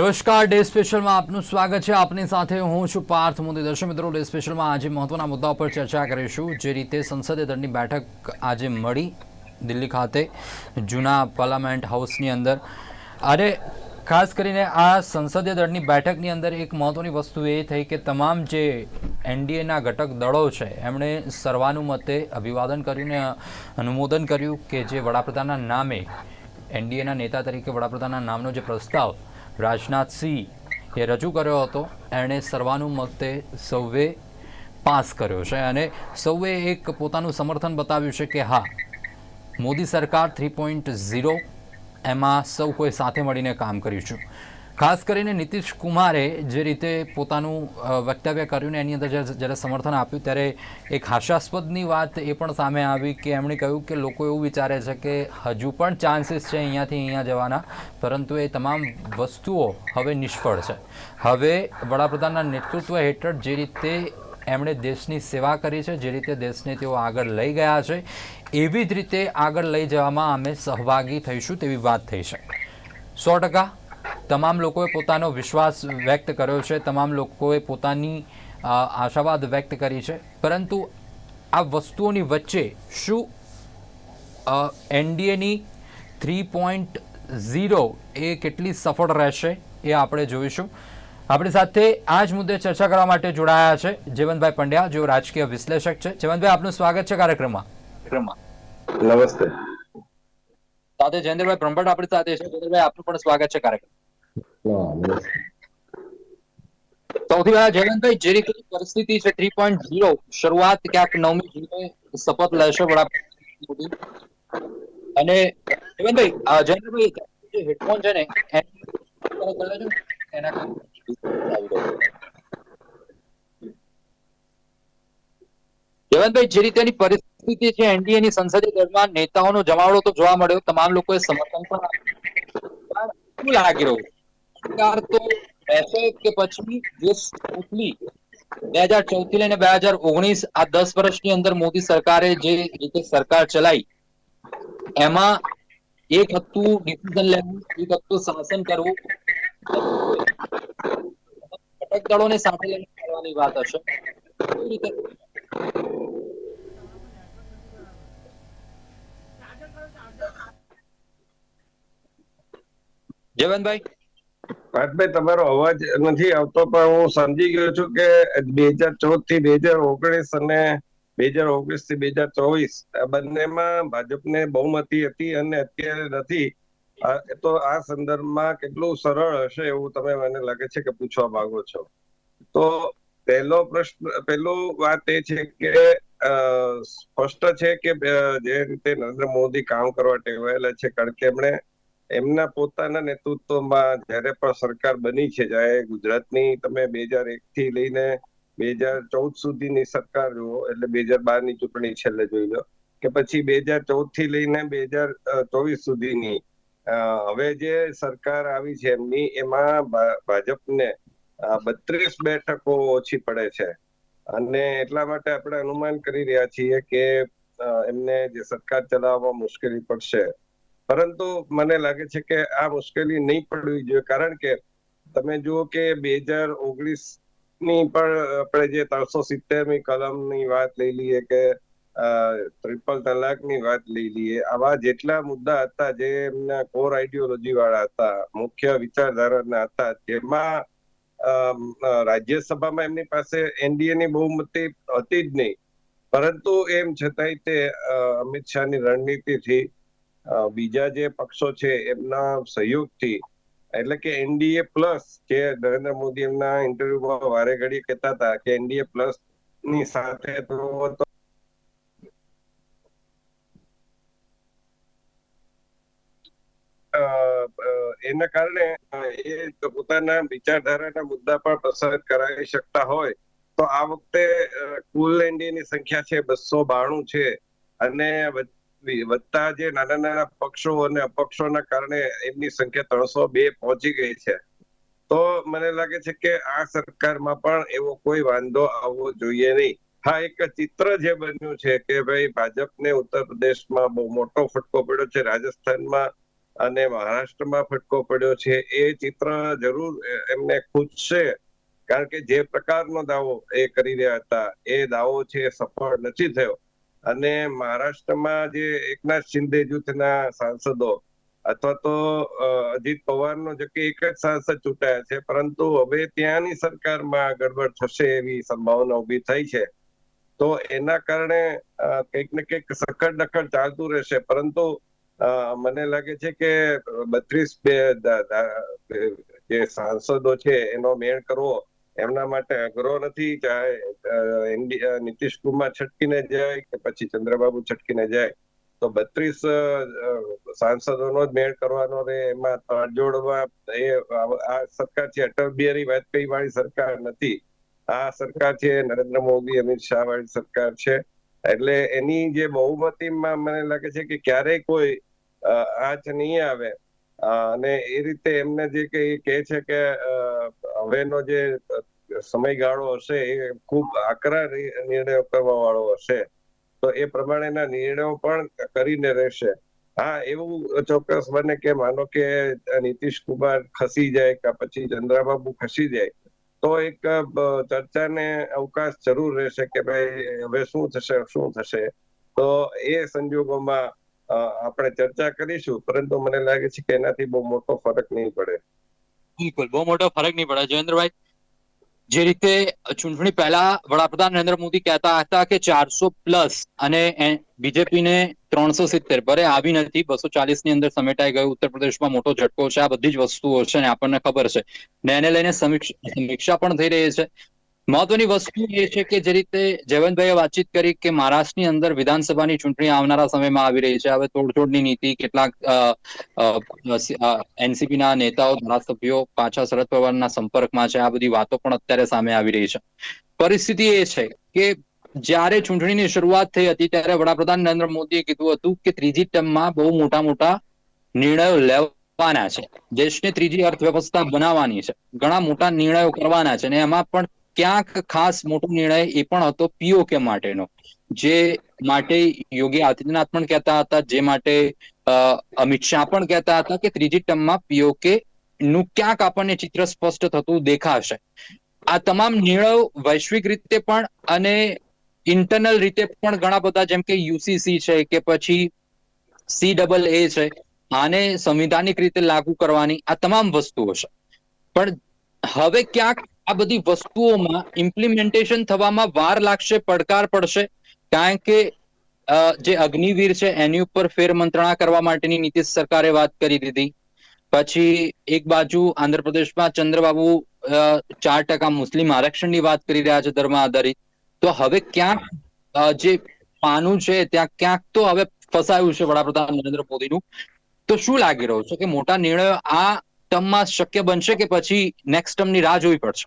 નમસ્કાર, ડે સ્પેશિયલમાં આપનું સ્વાગત છે. આપની સાથે હું છું પાર્થ મોદી. દર્શક મિત્રો, ડે સ્પેશિયલમાં આજે મહત્વના મુદ્દા પર ચર્ચા કરીશું. જે રીતે સંસદીય દળની બેઠક આજે મળી દિલ્હી ખાતે જૂના પાર્લામેન્ટ હાઉસની અંદર. અને ખાસ કરીને આ સંસદીય દળની બેઠકની અંદર એક મહત્વની વસ્તુ એ થઈ કે તમામ જે એનડીએના ઘટક દળો છે, એમણે સર્વાનુમતે અભિવાદન કર્યું ને અનુમોદન કર્યું કે જે વડાપ્રધાનના નામે, એનડીએના નેતા તરીકે વડાપ્રધાનના નામનો જે પ્રસ્તાવ રાજનાથસિંહ એ રજૂ કર્યો હતો. એણે સર્વાનુમતે સૌએ પાસ કર્યો છે અને સૌએ એક પોતાનું સમર્થન બતાવ્યું છે કે હા, મોદી સરકાર થ્રી પોઈન્ટ ઝીરો એમાં સૌ કોઈ સાથે મળીને કામ કરીશું ખાસ કરીને નીતિશ કુમારે જે રીતે પોતાનું વક્તવ્ય કર્યું ને એની અંદર જ્યારે સમર્થન આપ્યું ત્યારે એક હાસ્યાસ્પદની વાત એ પણ સામે આવી કે એમણે કહ્યું કે લોકો એવું વિચારે છે કે હજુ પણ ચાન્સીસ છે અહીંયાથી અહીંયા જવાના, પરંતુ એ તમામ વસ્તુઓ હવે નિષ્ફળ છે. હવે વડાપ્રધાનના નેતૃત્વ હેઠળ જે રીતે એમણે દેશની સેવા કરી છે, જે રીતે દેશને તેઓ આગળ લઈ ગયા છે, એવી જ રીતે આગળ લઈ જવામાં અમે સહભાગી થઈશું તેવી વાત થઈ છે. સો ટકા તમામ લોકોએ પોતાનો વિશ્વાસ વ્યક્ત કર્યો છે, તમામ લોકોએ પોતાની આશાવાદ વ્યક્ત કરી છે. પરંતુ આ વસ્તુઓની વચ્ચે શું એનડીએની થ્રી પોઈન્ટ ઝીરો એ કેટલી સફળ રહેશે એ આપણે જોઈશું. આપણી સાથે આ જ મુદ્દે ચર્ચા કરવા માટે જોડાયા છે જીવનભાઈ પંડ્યા, જેઓ રાજકીય વિશ્લેષક છે. જીવનભાઈ આપનું સ્વાગત છે કાર્યક્રમમાં. નમસ્તે. સાથે જયેન્દ્રભાઈ બ્રહ્મભટ્ટ આપણી સાથે છે. જયેન્દ્રભાઈ આપનું પણ સ્વાગત છે કાર્યક્રમ સૌથી પહેલા જયંતભાઈ જે રીતે પરિસ્થિતિ છે? થ્રી પોઈન્ટ ઝીરો શરૂઆત ક્યાંક નવમી જૂને શપથ લેશે વડાપ્રધાન અને જયવંતભાઈ અ, જયેન્દ્રભાઈ જે હેડફોન છે ને એની. જયવંતભાઈ જે રીતેની પરિસ્થિતિ છે એનડીએની સંસદીય દળમાં નેતાઓનો જમાવડો તો જોવા મળ્યો, તમામ લોકોએ સમર્થન પણ શું લાગી રહ્યું? સરકાર તો રહેશે કે પછી જે સ્મૂથલી બે હજાર ચૌદ લઈને બે હજાર ઓગણીસ આ દસ વર્ષની અંદર મોદી સરકારે જે રીતે સરકાર ચલાવી એમાં એક હતું ડિસિઝન લેવું, એક હતું શાસન કરવું ઘટક દળોને સાથે લઈને કરવાની વાત હશે. રીતે જયવંતભાઈ? પાર્થભાઈ તમારો અવાજ નથી આવતો, પણ હું સમજી ગયો છું કે બે હજાર ચૌદથી બે હજાર ઓગણીસ અને બે હજાર ઓગણીસથી બે હજાર ચોવીસ આ બંનેમાં ભાજપને બહુમતી હતી અને અત્યારે નથી. તો આ સંદર્ભમાં કેટલું સરળ હશે એવું તમે મને લાગે છે કે પૂછવા માંગો છો. તો પહેલો પ્રશ્ન, પહેલો વાત એ છે કે સ્પષ્ટ છે કે જે રીતે નરેન્દ્ર મોદી કામ કરવા ટેવાયેલા છે, કારણ કે એમણે એમના પોતાના નેતૃત્વમાં જ્યારે પણ સરકાર બની છે ચાહે ગુજરાતની તમે બે હજાર એક થી લઈને બે હજાર ચૌદ સુધીની સરકાર જુઓ, એટલે બે હજાર બારની ચૂંટણી છેલ્લે જોઈ લો, કે પછી બે હજાર ચૌદથી લઈને બે હજાર ચોવીસ સુધીની હવે જે સરકાર આવી છે એમની, એમાં ભાજપને બત્રીસ બેઠકો ઓછી પડે છે. અને એટલા માટે આપણે અનુમાન કરી રહ્યા છીએ કે એમને જે સરકાર ચલાવવામાં મુશ્કેલી પડશે પરંતુ મને લાગે છે કે આ મુશ્કેલી નહીં પડવી જોઈએ, કારણ કે તમે જુઓ કે બે હજાર ઓગણીસની પણ આપણે જે ત્રણસો સિત્તેરની કલમની વાત લઈ લઈએ કે ટ્રિપલ તલાકની વાત લઈ લઈએ, આવા જેટલા મુદ્દા હતા જે એમના કોર આઈડિયોલોજી વાળા હતા, મુખ્ય વિચારધારાના હતા તેમાં રાજ્યસભામાં એમની પાસે એનડીએ ની બહુમતી હતી જ નહીં. પરંતુ એમ છતાંય તે અમિત શાહની રણનીતિથી બીજા જે પક્ષો છે, એમના સહયોગથી, એટલે કે એનડીએ પ્લસ, જે નરેન્દ્ર મોદી એમના ઇન્ટરવ્યુમાં વારે ઘડી કહેતા હતા કે એનડીએ પ્લસની સાથે તો એના કારણે એ પોતાના વિચારધારાના મુદ્દા પર પસંદ કરાવી શકતા હોય, તો આ વખતે કુલ એનડીએ ની સંખ્યા છે બસો બાણું છે, અને વધતા જે નાના નાના પક્ષો અને અપક્ષોના કારણે એમની સંખ્યા ત્રણસો બે પહોંચી ગઈ છે. તો મને લાગે છે કે આ સરકારમાં પણ એવો કોઈ વાંધો આવવો જોઈએ નહીં. હા, એક ચિત્ર જે બન્યું છે કે ભાઈ ભાજપને ઉત્તર પ્રદેશમાં બહુ મોટો ફટકો પડ્યો છે, રાજસ્થાનમાં અને મહારાષ્ટ્રમાં ફટકો પડ્યો છે. એ ચિત્ર જરૂર એમને ખૂટશે કારણ કે જે પ્રકારનો દાવો એ કરી રહ્યા હતા, એ દાવો છે સફળ નથી થયો. અને મહારાષ્ટ્રમાં જે એકનાથ શિંદે જૂથના સાંસદો અથવા તો અજીત પવારનો જો કે એક જ સાંસદ ચૂંટાયા છે, પરંતુ હવે ત્યાંની સરકારમાં ગડબડ થશે એવી સંભાવના ઊભી થઈ છે. તો એના કારણે કંઈક ને કંઈક સખડ ડખડ ચાલતું રહેશે. પરંતુ મને લાગે છે કે બત્રીસ બે જે સાંસદો છે એનો મેળ કરવો એમના માટે અઘરો નથી ચાહે નીતિશ કુમાર છટકીને જાય કે પછી ચંદ્રબાબુ છટકીને જાય. તો બત્રીસ સાંસદોનો જ મેળ કરવાનો રહે. એમાં તડજોડમાં એ, આ- સરકાર છે, અટલ બિહારી વાજપેયી વાળી સરકાર નથી. આ સરકાર છે, નરેન્દ્ર મોદી, અમિત શાહ વાળી સરકાર છે. એટલે એની જે બહુમતીમાં મને લાગે છે કે ક્યારેય કોઈ આંચ નહીં આવે. અને એ રીતે એમને જે કે છે કે હવેનો જે સમયગાળો હશે એ ખૂબ આકરા નિર્ણયો કરવા વાળો હશે. તો એ પ્રમાણેના નિર્ણયો પણ કરીને રહેશે. હા, એવું ચોક્કસ બને કે માનો કે નીતિશ કુમાર ખસી જાય કે પછી ચંદ્રાબાબુ ખસી જાય, તો એક ચર્ચાને અવકાશ જરૂર રહેશે કે ભાઈ હવે શું થશે શું થશે? તો એ સંજોગોમાં આપણે ચર્ચા કરીશું, પરંતુ મને લાગે છે કે એનાથી બહુ મોટો ફરક નહીં પડે. બિલકુલ. બહુ મોટો ફરક નહીં પડે. જયેન્દ્રભાઈ, જે રીતે ચૂંટણી પહેલા વડાપ્રધાન નરેન્દ્ર મોદી કહેતા હતા કે ચારસો પ્લસ અને બીજેપી ને ત્રણસો સિત્તેર. ભરે આવી નથી, બસો ચાલીસની અંદર સમેટાઈ ગયું, ઉત્તર પ્રદેશમાં મોટો ઝટકો છે, આ બધી જ વસ્તુઓ છે ને આપણને ખબર છે. ને એને લઈને સમીક્ષા સમીક્ષા પણ થઈ રહી છે. મહત્વની વસ્તુ એ છે કે જે રીતે જયવંતભાઈએ વાતચીત કરી કે મહારાષ્ટ્રની અંદર વિધાનસભાની ચૂંટણી આવનારા સમયમાં આવી રહી છે. હવે તોડતોડની નીતિ, કેટલાક એનસીપીના નેતાઓ, ધારાસભ્યો, પાછા શરદ પવારના સંપર્કમાં છે. આ બધી વાતો પણ અત્યારે સામે આવી રહી છે. પરિસ્થિતિ એ છે કે જ્યારે ચૂંટણીની શરૂઆત થઈ હતી, ત્યારે વડાપ્રધાન નરેન્દ્ર મોદીએ કીધું હતું કે ત્રીજી ટર્મમાં બહુ મોટા મોટા નિર્ણયો લેવાના છે. દેશને ત્રીજી અર્થવ્યવસ્થા બનાવવાની છે. ઘણા મોટા નિર્ણયો કરવાના છે અને એમાં પણ ક્યાંક ખાસ મોટો નિર્ણય એ પણ હતો પીઓકે માટેનો. જે માટે યોગી આદિત્યનાથ પણ કહેતા હતા, જે માટે અમિત શાહ પણ કહેતા હતા કે ત્રીજી ટર્મમાં પીઓકે નું ક્યાંક આપણને ચિત્ર સ્પષ્ટ થતું દેખાશે. આ તમામ નિર્ણયો વૈશ્વિક રીતે પણ અને ઇન્ટરનલ રીતે પણ ઘણા બધા, જેમ કે યુસીસી છે કે પછી સી ડબલ એ છે, આને સંવિધાનિક રીતે લાગુ કરવાની આ તમામ વસ્તુઓ છે. પણ હવે ક્યાંક આ બધી વસ્તુઓમાં ઇમ્પ્લિમેન્ટેશન થવામાં વાર લાગશે, પડકાર પડશે. કારણ કે જે અગ્નિવીર છે, એની ઉપર ફેર મંત્રણા કરવા માટેની નીતિશ સરકારે વાત કરી દીધી. પછી એક બાજુ આંધ્રપ્રદેશમાં ચંદ્રબાબુ ચાર ટકા મુસ્લિમ આરક્ષણની વાત કરી રહ્યા છે ધર્મ આધારિત. તો હવે ક્યાંક જે પાનું છે, ત્યાં ક્યાંક તો હવે ફસાયું છે વડાપ્રધાન નરેન્દ્ર મોદીનું. તો શું લાગી રહ્યું છે કે મોટા નિર્ણયો આ ટર્મમાં શક્ય બનશે કે પછી નેક્સ્ટ ટર્મની રાહ જોવી પડશે?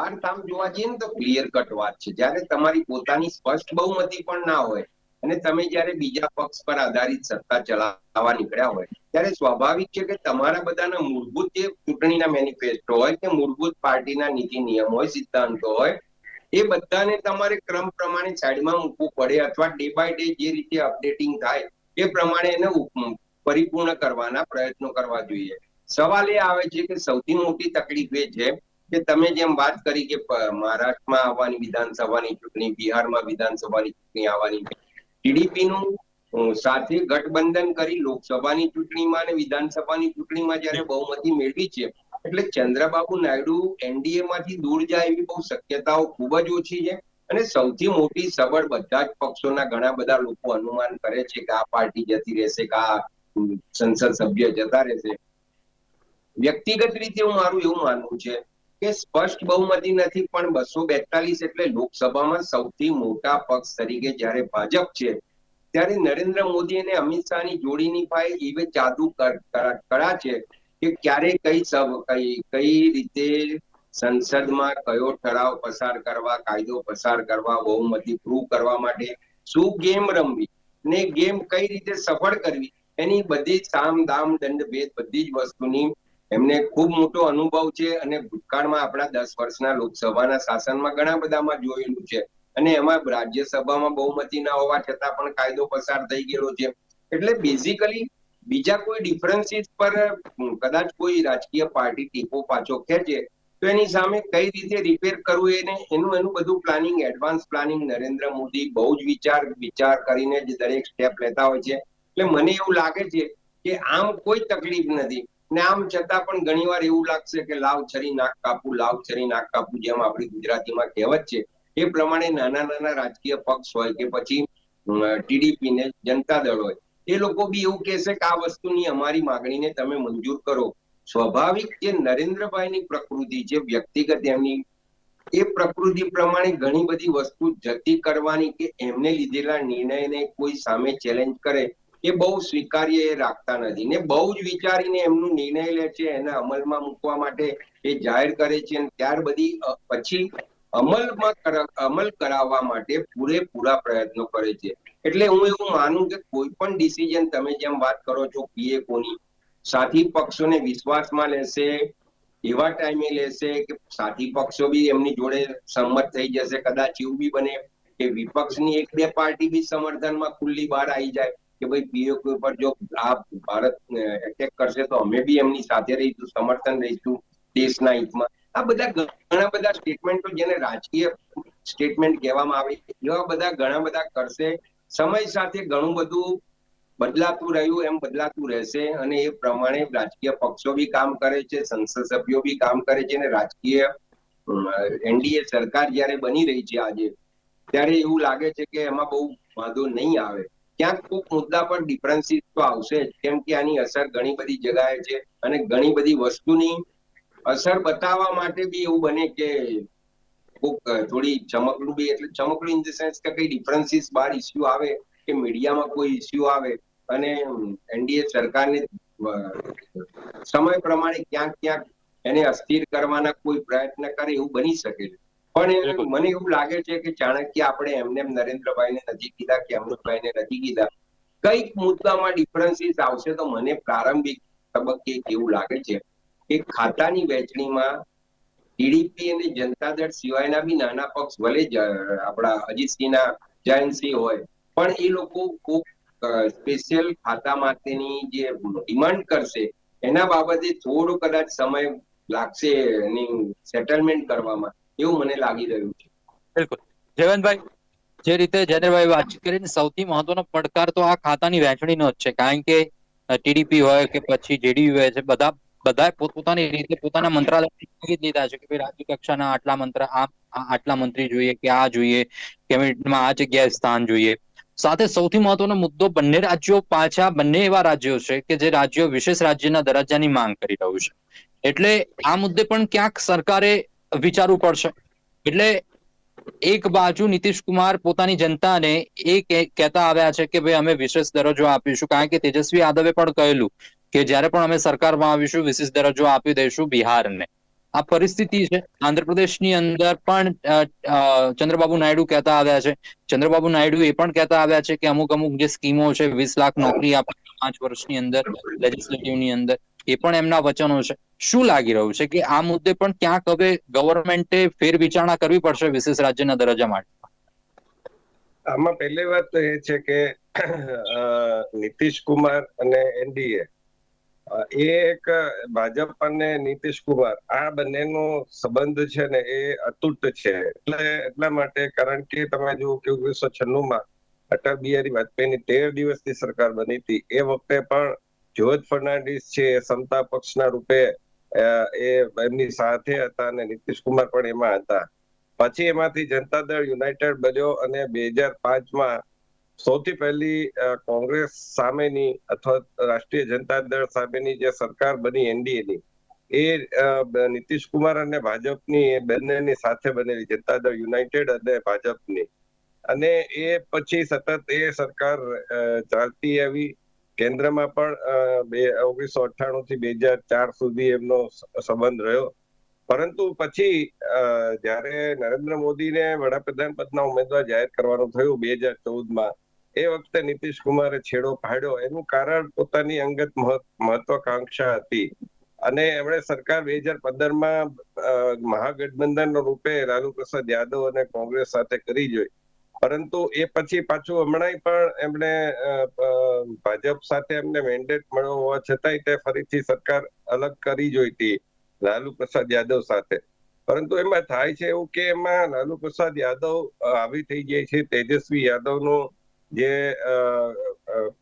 પાર્થ આમ જોવા જઈએ ને તો ક્લિયર કટ વાત છે. જ્યારે તમારી પોતાની સ્પષ્ટ બહુમતી પણ ના હોય અને તમે જ્યારે બીજા પક્ષ પર આધારિત સત્તા ચલાવવા નીકળ્યા હોય, ત્યારે સ્વાભાવિક છે કે તમારા બધાના મૂળભૂત જે ચૂંટણીના મેનિફેસ્ટો હોય કે મૂળભૂત પાર્ટીના નીતિ નિયમ હોય, સિદ્ધાંતો હોય, એ બધાને તમારે ક્રમ પ્રમાણે સાઈડમાં મૂકવું પડે અથવા ડે બાય ડે જે રીતે અપડેટિંગ થાય, એ પ્રમાણે એને પરિપૂર્ણ કરવાના પ્રયત્નો કરવા જોઈએ. સવાલ એ આવે છે કે સૌથી મોટી તકલીફ એ છે કે તમે જેમ વાત કરી કે મહારાષ્ટ્રમાં આવવાની વિધાનસભાની ચૂંટણી, બિહારમાં વિધાનસભાની ચૂંટણી આવવાની ટીડીપી નું સાથે ગઠબંધન કરી લોકસભાની ચૂંટણીમાં અને વિધાનસભાની ચૂંટણીમાં જયારે બહુમતી મેળવી છે, એટલે ચંદ્રબાબુ નાયડુ એનડીએ માંથી દૂર જાય એવી બહુ શક્યતાઓ ખૂબ જ ઓછી છે અને સૌથી મોટી સબળ બધા જ પક્ષોના ઘણા બધા લોકો અનુમાન કરે છે કે આ પાર્ટી જતી રહેશે કે આ સંસદ સભ્ય જતા રહેશે. વ્યક્તિગત રીતે હું મારું એવું માનવું છે કે સ્પષ્ટ બહુમતી નથી, પણ બસો બેતાલીસ એટલે લોકસભામાં સૌથી મોટા પક્ષ તરીકે જ્યારે ભાજપ છે, ત્યારે નરેન્દ્ર મોદી અને અમિત શાહની જોડીની પાસે એવી જાદુ કળા છે કે ક્યારે કઈ કઈ કઈ રીતે સંસદમાં કયો ઠરાવ પસાર કરવા, કાયદો પસાર કરવા, બહુમતી પ્રૂવ કરવા માટે, શું ગેમ રમવી ને ગેમ કઈ રીતે સફળ કરવી, એની બધી સામ દામ દંડ ભેદ બધી જ વસ્તુની એમને ખૂબ મોટો અનુભવ છે અને ભૂતકાળમાં આપણા દસ વર્ષના લોકસભાના શાસનમાં ઘણા બધામાં જોયેલું છે. અને એમાં રાજ્યસભામાં બહુમતી ના હોવા છતાં પણ કાયદો પસાર થઈ ગયેલો છે. એટલે બેઝિકલી બીજા કોઈ ડિફરન્સીસ પર કદાચ કોઈ રાજકીય પાર્ટી ટીપો પાછો ખેંચે, તો એની સામે કઈ રીતે રિપેર કરવું એને, એનું એનું બધું planning advance planning Narendra Modi બહુ જ વિચાર વિચાર કરીને જ દરેક સ્ટેપ લેતા હોય છે. એટલે મને એવું લાગે છે કે આમ કોઈ તકલીફ નથી. ને આમ છતાં પણ ઘણીવાર એવું લાગશે કે લાવ છરી નાક કાપું, લાવ છરી નાક કાપું, જેમ આપણી ગુજરાતીમાં કહેવત છે, એ પ્રમાણે નાના નાના રાજકીય પક્ષ હોય કે પછી ટીડીપી ને જનતા દળ હોય, એ લોકો બી એવું કહેશે કે આ વસ્તુની અમારી માગણીને તમે મંજૂર કરો. સ્વાભાવિક જે નરેન્દ્રભાઈની પ્રકૃતિ છે વ્યક્તિગત એમની, એ પ્રકૃતિ પ્રમાણે ઘણી બધી વસ્તુ જતી કરવાની કે એમને લીધેલા નિર્ણયને કોઈ સામે ચેલેન્જ કરે એ બહુ સ્વીકાર્ય એ રાખતા નથી. ને બહુ જ વિચારીને એમનું નિર્ણય લે છે, એને અમલમાં મૂકવા માટે એ જાહેર કરે છે ત્યાર બધી પછી અમલમાં અમલ કરાવવા માટે પૂરેપૂરા પ્રયત્નો કરે છે. એટલે હું એવું માનું કે કોઈ પણ ડિસિઝન તમે જેમ વાત કરો છો, પીએ કોની, સાથી પક્ષોને વિશ્વાસમાં લેશે, એવા ટાઈમે લેશે કે સાથી પક્ષો બી એમની જોડે સંમત થઈ જશે, કદાચ એવું બી બને કે વિપક્ષની એક બે પાર્ટી બી સમર્થનમાં ખુલ્લી બહાર આવી જાય. કે ભાઈ પીઓકે પર જો આ ભારત એટેક કરશે તો અમે બી એમની સાથે રહીશું, સમર્થન રહીશું દેશના હિતમાં. આ બધા ઘણા બધા સ્ટેટમેન્ટો જેને રાજકીય સ્ટેટમેન્ટ કહેવામાં આવે એવા બધા ઘણા બધા કરશે, સમય સાથે ઘણું બધું બદલાતું રહ્યું, એમ બદલાતું રહેશે અને એ પ્રમાણે રાજકીય પક્ષો બી કામ કરે છે, સંસદ સભ્યો બી કામ કરે છે અને રાજકીય એનડીએ સરકાર જયારે બની રહી છે આજે, ત્યારે એવું લાગે છે કે એમાં બહુ વાંધો નહીં આવે. ક્યાંક કોઈક મુદ્દા પર ડિફરન્સીસ તો આવશે જ. કેમ કે આની અસર ઘણી બધી જગાએ છે અને ઘણી બધી વસ્તુની અસર બતાવવા માટે બી એવું બને કે કોક થોડી ચમકડું બી એટલે ચમકડું ઇન ધ સેન્સ કે કઈ ડિફરન્સીસ બહાર ઇસ્યુ આવે કે મીડિયામાં કોઈ ઇસ્યુ આવે અને એનડીએ સરકારને સમય પ્રમાણે ક્યાંક ક્યાંક એને અસ્થિર કરવાના કોઈ પ્રયત્ન કરે એવું બની શકે છે. પણ મને એવું લાગે છે કે ચાણક્ય આપણે એમને નરેન્દ્રભાઈ નરેન્દ્રભાઈને નથી કીધા કે અમૃતભાઈને નથી કીધા. કંઈક મુદ્દામાં ડિફરન્સીસ આવશે તો મને પ્રારંભિક તબક્કે એવું લાગે છે કે ખાતાની વહેંચણીમાં ટીડીપી અને જનતા દળ સિવાયના બી નાના પક્ષ ભલે આપણા અજીતસિંહના જયંતસિંહ હોય પણ એ લોકો કોક સ્પેશિયલ ખાતા માટેની જે ડિમાન્ડ કરશે એના બાબતે થોડો કદાચ સમય લાગશે એની સેટલમેન્ટ કરવામાં. એવું મને લાગી રહ્યું છે. બિલકુલ. જયવંતભાઈ, જે રીતે જયંદ્રભાઈ વાતચીત કરીને સૌથી મહત્વનો પડકાર તો આ ખાતાની વહેંચણીનો જ છે. કારણ કે ટીડીપી હોય કે પછી જેડીયુ હોય છે, બધા બધા પોતપોતાની રીતે પોતાના મંત્રાલય લીધા છે કે ભાઈ રાજ્ય કક્ષાના આટલા મંત્ર આટલા મંત્રી જોઈએ કે આ જોઈએ, કેબિનેટમાં આ જગ્યાએ સ્થાન જોઈએ. સાથે સૌથી મહત્વનો મુદ્દો બંને રાજ્યો પાછા, બંને એવા રાજ્યો છે કે જે રાજ્યો વિશેષ રાજ્યના દરજ્જાની માંગ કરી રહ્યું છે. એટલે આ મુદ્દે પણ ક્યાંક સરકારે વિચારવું પડશે. એટલે એક બાજુ નીતિશ કુમાર પોતાની જનતાને એ કહેતા આવ્યા છે કે ભાઈ અમે વિશેષ દરજ્જો આપીશું. કારણ કે તેજસ્વી યાદવે પણ કહેલું કે જ્યારે પણ અમે સરકારમાં આવીશું, વિશેષ દરજ્જો આપી દઈશું બિહારને. આ પરિસ્થિતિ છે. આંધ્રપ્રદેશની અંદર પણ ચંદ્રબાબુ નાયડુ કહેતા આવ્યા છે. ચંદ્રબાબુ નાયડુ એ પણ કહેતા આવ્યા છે કે અમુક અમુક જે સ્કીમો છે, વીસ લાખ નોકરી આપવાની પાંચ વર્ષની અંદર લેજિસ્લેટિવની અંદર એ પણ એમના વચનો છે. શું લાગી રહ્યું છે કે આ મુદ્દે પણ ક્યાંક હવે ગવર્મેન્ટે ફેર વિચારણા કરવી પડશે વિશેષ રાજ્યના દરજ્જા માટે? આમાં પહેલી વાત તો એ છે કે નીતિશ કુમાર અને એનડીએ એ એક ભાજપ અને નીતિશ કુમાર, આ બંનેનો સંબંધ છે ને એ અતૂટ છે. એટલે, એટલા માટે કારણ કે તમે જુઓ કે ઓગણીસો છન્નું માં અટલ બિહારી વાજપેયીની તેર દિવસની સરકાર બની હતી. એ વખતે પણ જ્યોર્જ ફર્નાન્ડિસ છે, સમતા પક્ષના રૂપે એ એમની સાથે હતા અને નીતિશ કુમાર પણ એમાં હતા. પછી એમાંથી જનતા દળ યુનાઇટેડ બન્યો અને બે હજાર પાંચમાં સૌથી પહેલી કોંગ્રેસ સામેની અથવા રાષ્ટ્રીય જનતા દળ સામેની જે સરકાર બની, એનડીએની, એ નીતિશ કુમાર અને ભાજપની બંનેની સાથે બનેલી જનતા દળ યુનાઇટેડ અને ભાજપની. અને એ પછી સતત એ સરકાર ચાલતી આવી. કેન્દ્રમાં પણ બે, ઓગણીસો અઠ્ઠાણું થી બે હજાર ચાર સુધી એમનો સંબંધ રહ્યો. પરંતુ પછી જ્યારે નરેન્દ્ર મોદીને વડાપ્રધાન પદના ઉમેદવાર જાહેર કરવાનું થયું બે હજાર ચૌદમાં, એ વખતે નીતિશ કુમારે છેડો પાડ્યો. એનું કારણ પોતાની અંગત મહત્- મહત્વાકાંક્ષા હતી. અને એમણે સરકાર બે હજાર પંદરમાં મહાગઠબંધન રૂપે લાલુ પ્રસાદ યાદવ અને કોંગ્રેસ સાથે કરી જોઈ. પરંતુ એ પછી પાછું હમણાં પણ એમણે ભાજપ સાથે એમને મેન્ડેટ મળ્યો હોવા છતાંય તે ફરીથી સરકાર અલગ કરી જોઈતી લાલુ પ્રસાદ યાદવ સાથે. પરંતુ એમાં થાય છે એવું કે એમાં લાલુ પ્રસાદ યાદવ આવી થઈ જાય છે. તેજસ્વી યાદવનું જે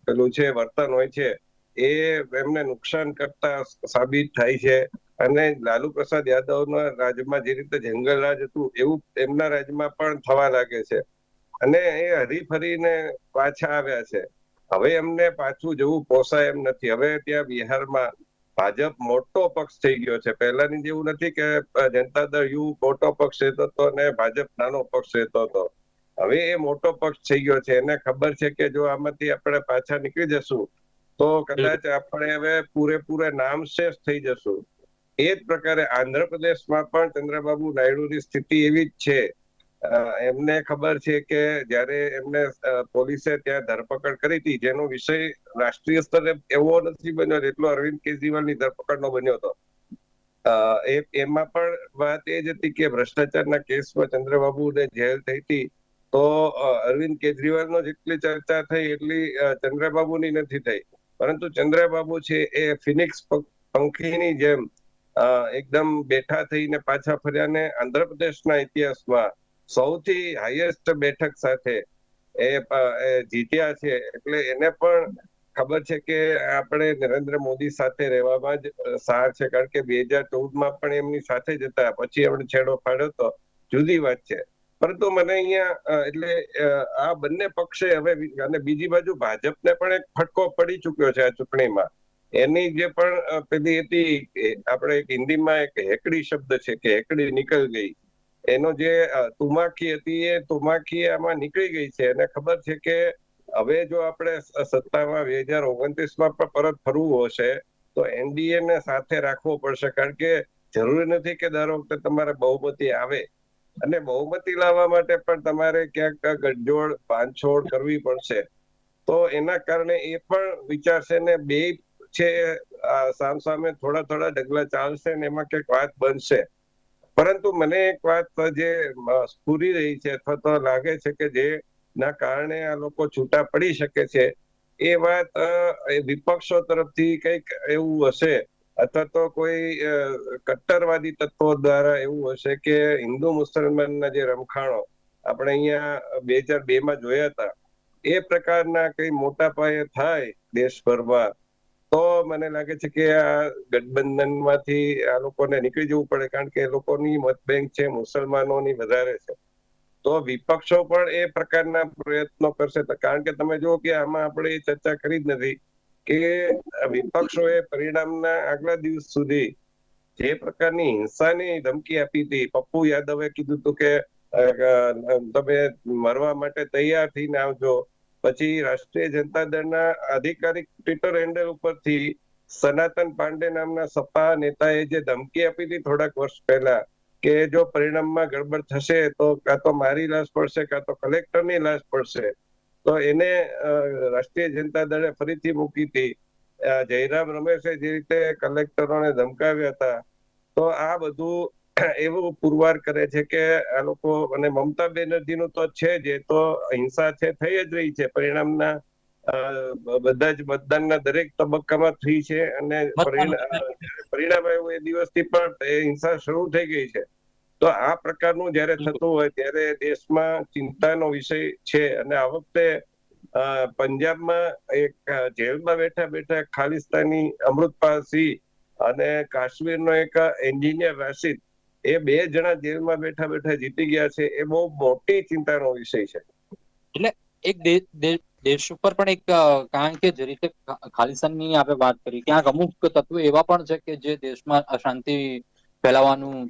પેલું છે, વર્તન હોય છે, એ એમને નુકસાન કરતા સાબિત થાય છે. અને લાલુ પ્રસાદ યાદવના રાજ્યમાં જે રીતે જંગલ રાજ હતું, એવું એમના રાજ્યમાં પણ થવા લાગે છે. અને એ હરીફરીને પાછા આવ્યા છે. હવે એમને પાછું જવું પોસાય એમ નથી. હવે ત્યાં બિહારમાં ભાજપ મોટો પક્ષ થઈ ગયો છે. પહેલાની જેવું નથી કે જનતા દળ યુ મોટો પક્ષ રહેતો હતો અને ભાજપ નાનો પક્ષ રહેતો હતો. હવે એ મોટો પક્ષ થઈ ગયો છે. એને ખબર છે કે જો આમાંથી આપણે પાછા નીકળી જશું તો કદાચ આપણે હવે પૂરેપૂરા નામશેષ થઈ જશું. એ જ પ્રકારે આંધ્રપ્રદેશમાં પણ ચંદ્રબાબુ નાયડુની સ્થિતિ એવી જ છે એમને ખબર છે કે જ્યારે એમને પોલીસે ત્યાં ધરપકડ કરી હતી, જેનો વિષય રાષ્ટ્રીય સ્તરે એવો નથી બન્યો જેટલો અરવિંદ કેજરીવાલની ધરપકડનો બન્યો હતો. એમાં પણ વાત એ જ હતી કે ભ્રષ્ટાચારના કેસમાં ચંદ્રબાબુને જેલ થઈ હતી, તો અરવિંદ કેજરીવાલનો જેટલી ચર્ચા થઈ એટલી ચંદ્રબાબુની નથી થઈ. પરંતુ ચંદ્રબાબુ છે એ ફિનિક્સ પંખીની જેમ એકદમ બેઠા થઈને પાછા ફર્યા ને આંધ્રપ્રદેશના ઇતિહાસમાં સૌથી હાઈએસ્ટ બેઠક સાથે એ જીત્યા છે. એટલે એને પણ ખબર છે કે આપણે નરેન્દ્ર મોદી સાથે રહેવામાં જ સાર છે. કારણ કે બે હજાર ચૌદમાં પણ એમની સાથે જ હતા. પછી એમણે છેડો ફાડ્યો તો જુદી વાત છે. પરંતુ મને અહીંયા એટલે આ બંને પક્ષે હવે અને બીજી બાજુ ભાજપને પણ એક ફટકો પડી ચુક્યો છે આ ચૂંટણીમાં. એની જે પણ પેલી હતી આપણે એક હિન્દીમાં એક હેકડી શબ્દ છે કે હેકડી નીકળ ગઈ. એનો જે તુમાકી હતી એ તુમાખી આમાં નીકળી ગઈ છે. અને ખબર છે કે હવે જો આપણે સત્તામાં બે હજાર ઓગણત્રીસમાં પણ પરત ફરવું હશે, તો એનડીએ ને સાથે રાખવો પડશે. કારણ કે જરૂરી નથી કે દર વખતે તમારે બહુમતી આવે. અને બહુમતી લાવવા માટે પણ તમારે ક્યાંક ગઠજોડ બાંધછોડ કરવી પડશે. તો એના કારણે એ પણ વિચારશે ને બે છે સામસામે થોડા થોડા ડગલા ચાલશે ને એમાં ક્યાંક વાત બનશે. પરંતુ મને એક વાત જે સ્ફુરી રહી છે, અથવા તો લાગે છે કે જે ના કારણે આ લોકો છૂટા પડી શકે છે, એ વાત વિપક્ષો તરફથી કંઈક એવું હશે, અથવા તો કોઈ કટ્ટરવાદી તત્વો દ્વારા એવું હશે કે હિન્દુ મુસલમાનના જે રમખાણો આપણે અહીંયા બે હજાર બે માં જોયા હતા, એ પ્રકારના કઈ મોટા પાયે થાય દેશભરમાં? તો મને લાગે છે કે આ ગઠબંધનમાંથી આ લોકોને નીકળી જવું પડે, કારણ કે એ લોકોની મત બેંક છે, મુસલમાનોની વધારે છે. તો વિપક્ષો પણ એ પ્રકારના પ્રયત્નો કરશે. કારણ કે તમે જુઓ કે આમાં આપણે ચર્ચા કરી જ નથી કે વિપક્ષોએ પરિણામના આગલા દિવસ સુધી જે પ્રકારની હિંસાની ધમકી આપી હતી, પપ્પુ યાદવે કીધું હતું કે તમે મરવા માટે તૈયાર થઈને આવજો. પછી રાષ્ટ્રીય જનતા દળના આધિકારિક ટ્વિટર હેન્ડલ ઉપરથી સનાતન પાંડે નામના સપા નેતાએ જે ધમકી આપી હતી થોડાક વર્ષ પહેલા કે જો પરિણામમાં ગડબડ થશે તો કાં તો મારી લાશ પડશે, કાં તો કલેક્ટરની લાશ પડશે. તો એને રાષ્ટ્રીય જનતા દળે ફરીથી મૂકી હતી. જયરામ રમેશે જે રીતે કલેક્ટરોને ધમકાવ્યા હતા, તો આ બધું એવું પુરવાર કરે છે કે આ લોકો અને મમતા બેનર્જીનું તો છે જ તો હિંસા છે થઈ જ રહી છે. પરિણામના બધા જ મતદાનના દરેક તબક્કામાં થઈ છે અને પરિણામ આવ્યું એ દિવસથી પણ એ હિંસા શરૂ થઈ ગઈ છે. તો આ પ્રકારનું જ્યારે થતું હોય ત્યારે દેશમાં ચિંતાનો વિષય છે. અને આ વખતે પંજાબમાં એક જેલમાં બેઠા બેઠા ખાલિસ્તાની અમૃતપાલ સિંહ અને કાશ્મીરનો એક એન્જિનિયર રાશિદ એ બે જણા જેલમાં બેઠા બેઠા જીતી ગયા છે, એ બહુ મોટી ચિંતાનો વિષય છે. એક દે- દે- દેશ ઉપર પણ એક કારણ કે જે રીતે ખાલિસ્તાનની આપણે વાત કરી, ક્યાંક અમુક તત્વો એવા પણ છે કે જે દેશમાં અશાંતિ ફેલાવવાનું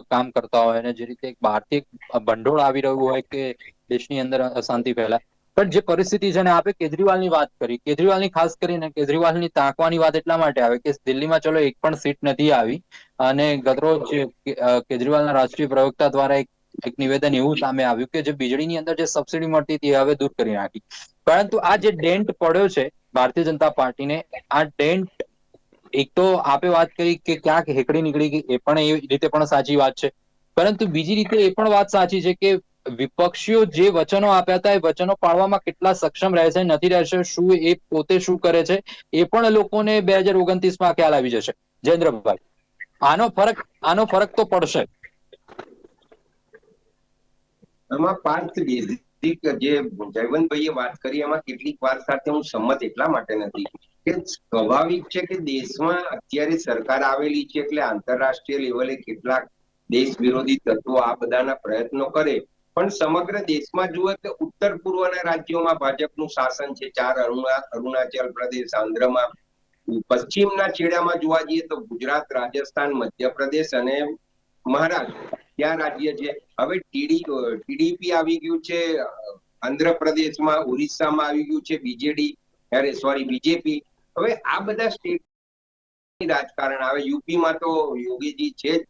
કામ કરતા હોય અને જે રીતે એક બહારથી ભંડોળ આવી રહ્યું હોય કે દેશની અંદર અશાંતિ ફેલાય. પણ જે પરિસ્થિતિ છે ને આપણે કેજરીવાલની વાત કરી. કેજરીવાલની ખાસ કરીને કેજરીવાલની તાંકવાની વાત એટલા માટે આવે કે દિલ્હીમાં ચલો એક પણ સીટ નથી આવી. અને ગતરોજ કેજરીવાલના રાષ્ટ્રીય પ્રવક્તા દ્વારા એક એક નિવેદન એવું સામે આવ્યું કે જે વીજળીની અંદર જે સબસિડી મળતી હતી હવે દૂર કરી નાખી. પરંતુ આ જે ડેન્ટ પડ્યો છે ભારતીય જનતા પાર્ટીને, આ ડેન્ટ એક તો આપે વાત કરી કે ક્યાંક હેકડી નીકળી ગઈ, એ પણ એ રીતે પણ સાચી વાત છે. પરંતુ બીજી રીતે એ પણ વાત સાચી છે કે વિપક્ષીઓ જે વચનો આપ્યા હતા, એ વચનો પાળવામાં કેટલા સક્ષમ રહેશે નથી રહેશે, શું એ પોતે શું કરે છે, એ પણ લોકોને બે હજાર ઓગણત્રીસમાં ખ્યાલ આવી જશે. જયેન્દ્રભાઈ. આનો ફરક આનો ફરક તો પડશે. એમાં પાર્થ જે જયવંતભાઈએ વાત કરી એમાં કેટલીક વાત સાથે હું સંમત એટલા માટે નથી કે સ્વાભાવિક છે કે દેશમાં અત્યારે સરકાર આવેલી છે એટલે આંતરરાષ્ટ્રીય લેવલે કેટલાક દેશ વિરોધી તત્વો આ બધાના પ્રયત્નો કરે. પણ સમગ્ર દેશમાં જુઓ કે ઉત્તર પૂર્વના રાજ્યોમાં ભાજપનું શાસન છે. ચાર અરુણા, અરુણાચલ પ્રદેશ, આંધ્રમાં પશ્ચિમના છેડામાં જોવા જઈએ તો ગુજરાત, રાજસ્થાન, મધ્યપ્રદેશ અને મહારાષ્ટ્ર ત્યાં રાજ્ય છે. હવે ટીડી, ટીડીપી આવી ગયું છે, આંધ્રપ્રદેશમાં, ઓરિસ્સામાં આવી ગયું છે, બીજેડી અરે સોરી બીજેપી. હવે આ બધા સ્ટેટ રાજકારણ આવે. યુપીમાં તો યોગીજી છે જ.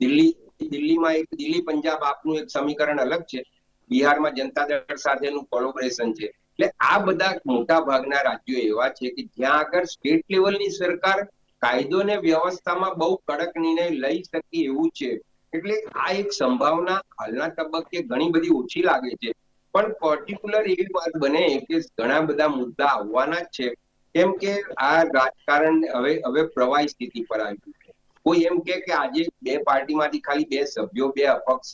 દિલ્હી, દિલ્હીમાં એક, દિલ્હી, પંજાબ આપનું એક સમીકરણ અલગ છે. બિહારમાં જનતા દળ સાથેનું કોલોબરેશન છે. એટલે આ બધા મોટા ભાગના રાજ્યો એવા છે કે જ્યાં આગળ સ્ટેટ લેવલની સરકાર કાયદો ને વ્યવસ્થામાં બહુ કડક નિર્ણય લઈ શકે એવું છે. એટલે આ એક સંભાવના હાલના તબક્કે ઘણી બધી ઓછી લાગે છે. પણ પર્ટિક્યુલર એવી વાત બને કે ઘણા બધા મુદ્દા આવવાના જ છે. કેમ કે આ રાજકારણ હવે હવે પ્રવાહી સ્થિતિ પર આવ્યું કોઈ એમ કે કે આજે બે પાર્ટીમાંથી ખાલી બે સભ્યો, બે અપક્ષ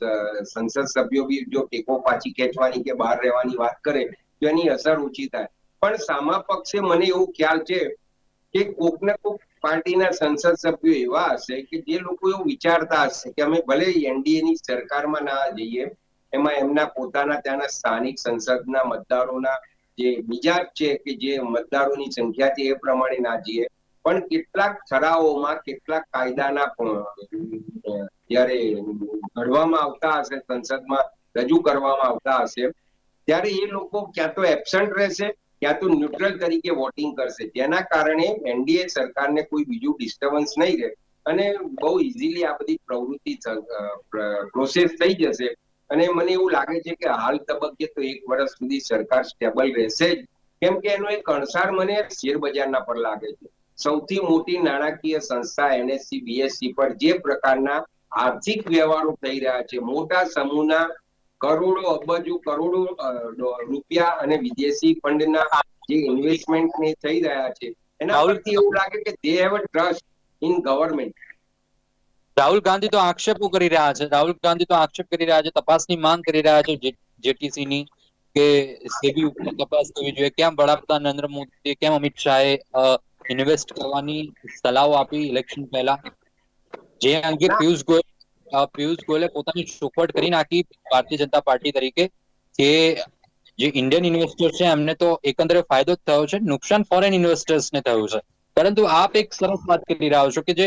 સંસદ સભ્યો બી જો ટેકો પાછી ખેંચવાની કે બહાર રહેવાની વાત કરે તો અસર ઓછી થાય. પણ સામા પક્ષે મને એવું ખ્યાલ છે કે કોક ને કોક પાર્ટીના સંસદ સભ્યો એવા હશે કે જે લોકો એવું વિચારતા હશે કે અમે ભલે એનડીએ ની સરકારમાં ના જઈએ, એમાં એમના પોતાના ત્યાંના સ્થાનિક સંસદના મતદારોના જે મિજાજ છે કે જે મતદારોની સંખ્યા છે એ પ્રમાણે ના જઈએ. પણ કેટલાક ઠરાવોમાં કેટલાક કાયદાના જ્યારે ઘડવામાં આવતા હશે, સંસદમાં રજૂ કરવામાં આવતા હશે ત્યારે એ લોકો ક્યાં તો એબસન્ટ રહેશે, ક્યાં તો ન્યુટ્રલ તરીકે વોટિંગ કરશે. જેના કારણે એનડીએ સરકારને કોઈ બીજું ડિસ્ટર્બન્સ નહીં રહે અને બહુ ઇઝીલી આ બધી પ્રવૃત્તિ પ્રોસેસ થઈ જશે. અને મને એવું લાગે છે કે હાલ તબક્કે તો એક વર્ષ સુધી સરકાર સ્ટેબલ રહેશે જ. કેમ કે એનો એક અણસાર મને શેરબજારના પર લાગે છે. સૌથી મોટી નાણાકીય સંસ્થા એનએસસી, બીએસસી પર જે પ્રકારના આર્થિક વ્યવહારો થઈ રહ્યા છે, મોટા સમૂહના કરોડો અબજો કરોડો રૂપિયા અને વિદેશી ફંડના જે ઇન્વેસ્ટમેન્ટ ને થઈ રહ્યા છે એના પરથી એવું લાગે કે they have a trust in government Rahul Gandhi તો આક્ષેપો કરી રહ્યા છે. રાહુલ ગાંધી તો આક્ષેપ કરી રહ્યા છે તપાસની માંગ કરી રહ્યા છે જેટીસી ની કે સેબી ઉપર તપાસ કરવી જોઈએ. કેમ વડાપ્રધાન નરેન્દ્ર મોદી કેમ અમિત શાહે ઇન્વેસ્ટ કરવાની સલાહો આપી ઇલેક્શન પહેલા? જે અંગે પિયુષ ગોયલ પિયુષ ગોયલે પોતાની ચોખવટ કરી નાખી ભારતીય જનતા પાર્ટી તરીકે કે જે ઇન્ડિયન ઇન્વેસ્ટર છે, એમને તો એકંદરે ફાયદો જ થયો છે, નુકસાન ફોરેન ને થયું છે. પરંતુ આપ એક સરસ વાત કરી રહ્યા છો કે જે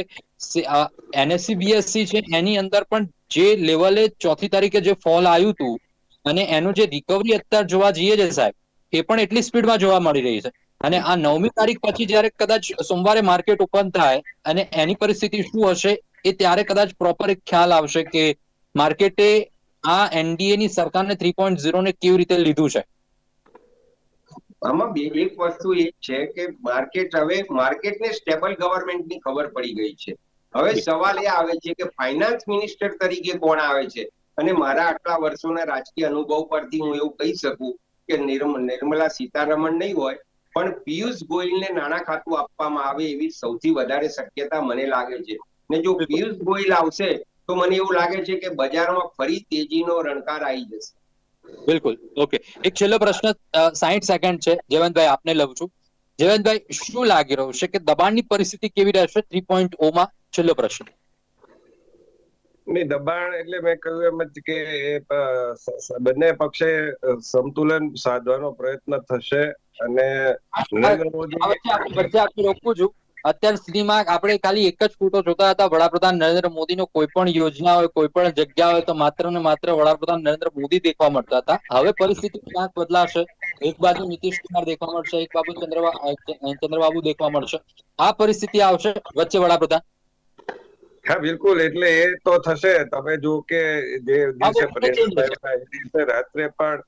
એનએસસી બીએસસી છે, એની અંદર પણ જે લેવલે ચોથી તારીખે જે ફોલ આવ્યું હતું, અને એનું જે રિકવરી અત્યારે જોવા જઈએ છે સાહેબ, એ પણ એટલી સ્પીડમાં જોવા મળી રહી છે. અને આ નવમી તારીખ પછી જ્યારે કદાચ સોમવારે માર્કેટ ઓપન થાય અને એની પરિસ્થિતિ શું હશે એ ત્યારે કદાચ પ્રોપર એક ખ્યાલ આવશે કે માર્કેટે આ એનડીએ ની સરકારને થ્રી પોઈન્ટ ઝીરો ને કેવી રીતે લીધું છે? આમાં બે એક વસ્તુ એ છે કે માર્કેટ હવે માર્કેટને સ્ટેબલ ગવર્મેન્ટની ખબર પડી ગઈ છે. હવે સવાલ એ આવે છે કે ફાઇનાન્સ મિનિસ્ટર તરીકે કોણ આવે છે? અને મારા આટલા વર્ષોના રાજકીય અનુભવ પરથી હું એવું કહી શકું કે નિર્મ- નિર્મલા સીતારમણ નહીં હોય પણ પિયુષ ગોયલને નાણાં ખાતું આપવામાં આવે એવી સૌથી વધારે શક્યતા મને લાગે છે. ને જો પિયુષ ગોયલ આવશે તો મને એવું લાગે છે કે બજારમાં ફરી તેજીનો રણકાર આવી જશે. બિલકુલ. ઓકે. એક છેલ્લો પ્રશ્ન સાહીઠ સેકન્ડ છે. જયવંતભાઈ આપને લઉં છું. જયવંતભાઈ શું લાગી રહ્યું છે કે દબાણની પરિસ્થિતિ કેવી રહેશે? થ્રી પોઈન્ટ ઓ માં છેલ્લો પ્રશ્ન. નહીં દબાણ એટલે મેં કહ્યું એમ જ કે બંને પક્ષે સંતુલન સાધવાનો પ્રયત્ન થશે અને નરેન્દ્ર મોદી રોકું છું અત્યાર સુધીમાં આપણે ખાલી એક જ ફોટો જોતા હતા. વડાપ્રધાન નરેન્દ્ર મોદીનો કોઈ પણ યોજના હોય કોઈ પણ જગ્યા હોય તો માત્ર ને માત્ર વડાપ્રધાન નરેન્દ્ર મોદી દેખવા મળતા હતા. હવે પરિસ્થિતિ ક્યાંક બદલાશે? એક બાજુ નીતિશ કુમાર દેખવા મળશે એક બાજુ ચંદ્રબા ચંદ્રબાબુ દેખવા મળશે. આ પરિસ્થિતિ આવશે વચ્ચે વડાપ્રધાન. હા બિલકુલ એટલે એ તો થશે. તમે જો કે જે દિવસે દિવસે રાત્રે પણ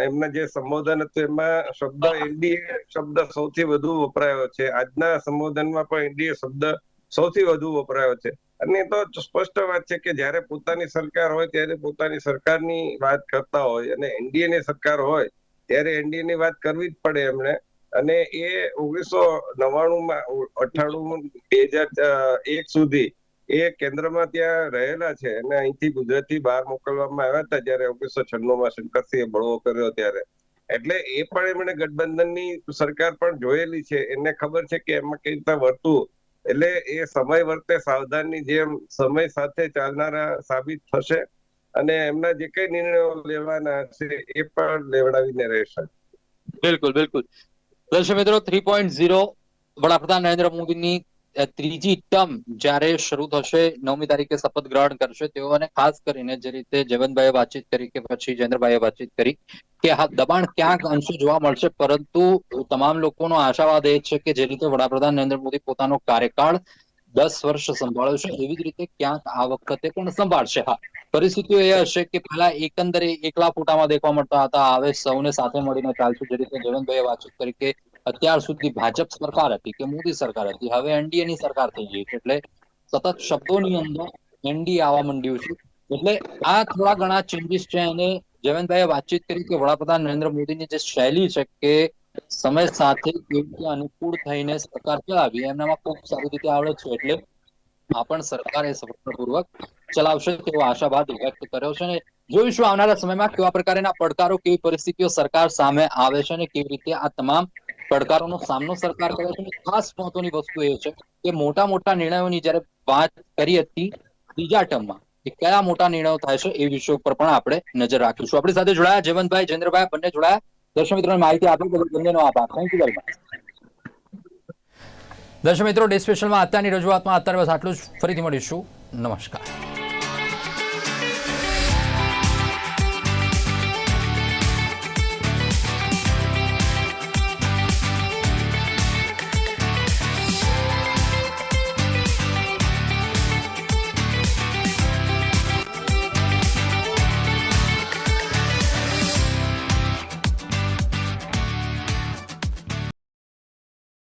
એમના જે સંબોધન હતું એમાં શબ્દ એનડીએ શબ્દ સૌથી વધુ વપરાયો છે. આજના સંબોધનમાં પણ એનડીએ શબ્દ સૌથી વધુ વપરાયો છે. અને એ તો સ્પષ્ટ વાત છે કે જ્યારે પોતાની સરકાર હોય ત્યારે પોતાની સરકારની વાત કરતા હોય અને એનડીએ ની સરકાર હોય ત્યારે એનડીએ ની વાત કરવી જ પડે એમણે. અને એ ઓગણીસો નવ્વાણું માં અઠાણું બે હજાર એક સુધી એ કેન્દ્રમાં ત્યાં રહેલા છે અને અહીંથી ગુજરાતથી બહાર મોકલવામાં આવ્યા હતા જયારે ઓગણીસો છન્નુંમાં શંકરસિંહે બળવો કર્યો ત્યારે. એટલે એ પણ એમણે ગઠબંધનની સરકાર પણ જોયેલી છે. એને ખબર છે કે એમાં કઈ રીતે વર્તું. એટલે એ સમય વર્તે સાવધાનની જેમ સમય સાથે ચાલનારા સાબિત થશે અને એમના જે કઈ નિર્ણયો લેવાના છે એ પણ લેવડાવીને રહેશે. બિલકુલ બિલકુલ. દર્શક મિત્રો થ્રી પોઈન્ટ ઝીરો વડાપ્રધાન નરેન્દ્ર મોદીની ત્રીજી ટર્મ જ્યારે શરૂ થશે, નવમી તારીખે શપથ ગ્રહણ કરશે તેઓને ખાસ કરીને જે રીતે જયવંતભાઈએ વાતચીત કરી કે પછી જયેન્દ્રભાઈએ વાતચીત કરી કે હા, દબાણ ક્યાંક અંશે જોવા મળશે, પરંતુ તમામ લોકોનો આશાવાદ એ છે કે જે રીતે વડાપ્રધાન નરેન્દ્ર મોદી પોતાનો કાર્યકાળ દસ વર્ષ સંભાળ્યો છે એવી જ રીતે ક્યાંક આ વખતે પણ સંભાળશે. હા, પરિસ્થિતિઓ એ હશે કે પહેલા એકંદરે એકલા ફોટામાં દેખવા મળતા હતા, હવે સૌને સાથે મળીને ચાલશું, જે રીતે જયવંતભાઈએ વાતચીત કરી કે અત્યાર સુધી ભાજપ સરકાર હતી કે મોદી સરકાર હતી, હવે એનડીએ ની સરકાર થઈ ગઈ છે. એટલે સતત શબ્દોની અંદર એનડીએ આવવા માંડ્યું છે. એટલે આ થોડા ઘણા ચેન્જીસ છે અને જયવંતભાઈએ વાતચીત કરી કે વડાપ્રધાન નરેન્દ્ર મોદીની જે શૈલી છે કે સમય સાથે કેવી અનુકૂળ થઈને સરકાર ચલાવી, એમનામાં ખૂબ સારી રીતે આવડે છે. એટલે આ પણ સરકારે સફળતાપૂર્વક ચલાવશે તેવો આશાવાદ વ્યક્ત કર્યો છે અને જોઈશું આવનારા સમયમાં કેવા પ્રકારના પડકારો, કેવી પરિસ્થિતિઓ સરકાર સામે આવે છે અને કેવી રીતે આ તમામ પડકારોનો સામનો સરકાર કરે છે. ખાસ મહત્વની વસ્તુ એ છે કે મોટા મોટા નિર્ણયોની જયારે વાત કરી હતી ત્રીજા ટર્મમાં કે કયા મોટા નિર્ણયો થાય છે એ વિષય ઉપર પણ આપણે નજર રાખીશું. આપણી સાથે જોડાયા જયવંતભાઈ, જયેન્દ્રભાઈ બંને જોડાયા. દર્શક મિત્રોને માહિતી આપી બંનેનો આભાર. થેન્ક યુ વેરી મચ દર્શક મિત્રો, ડે સ્પેશલમાં અત્યારની રજૂઆતમાં અત્યારે બસ આટલું જ. ફરીથી મળીશું. નમસ્કાર.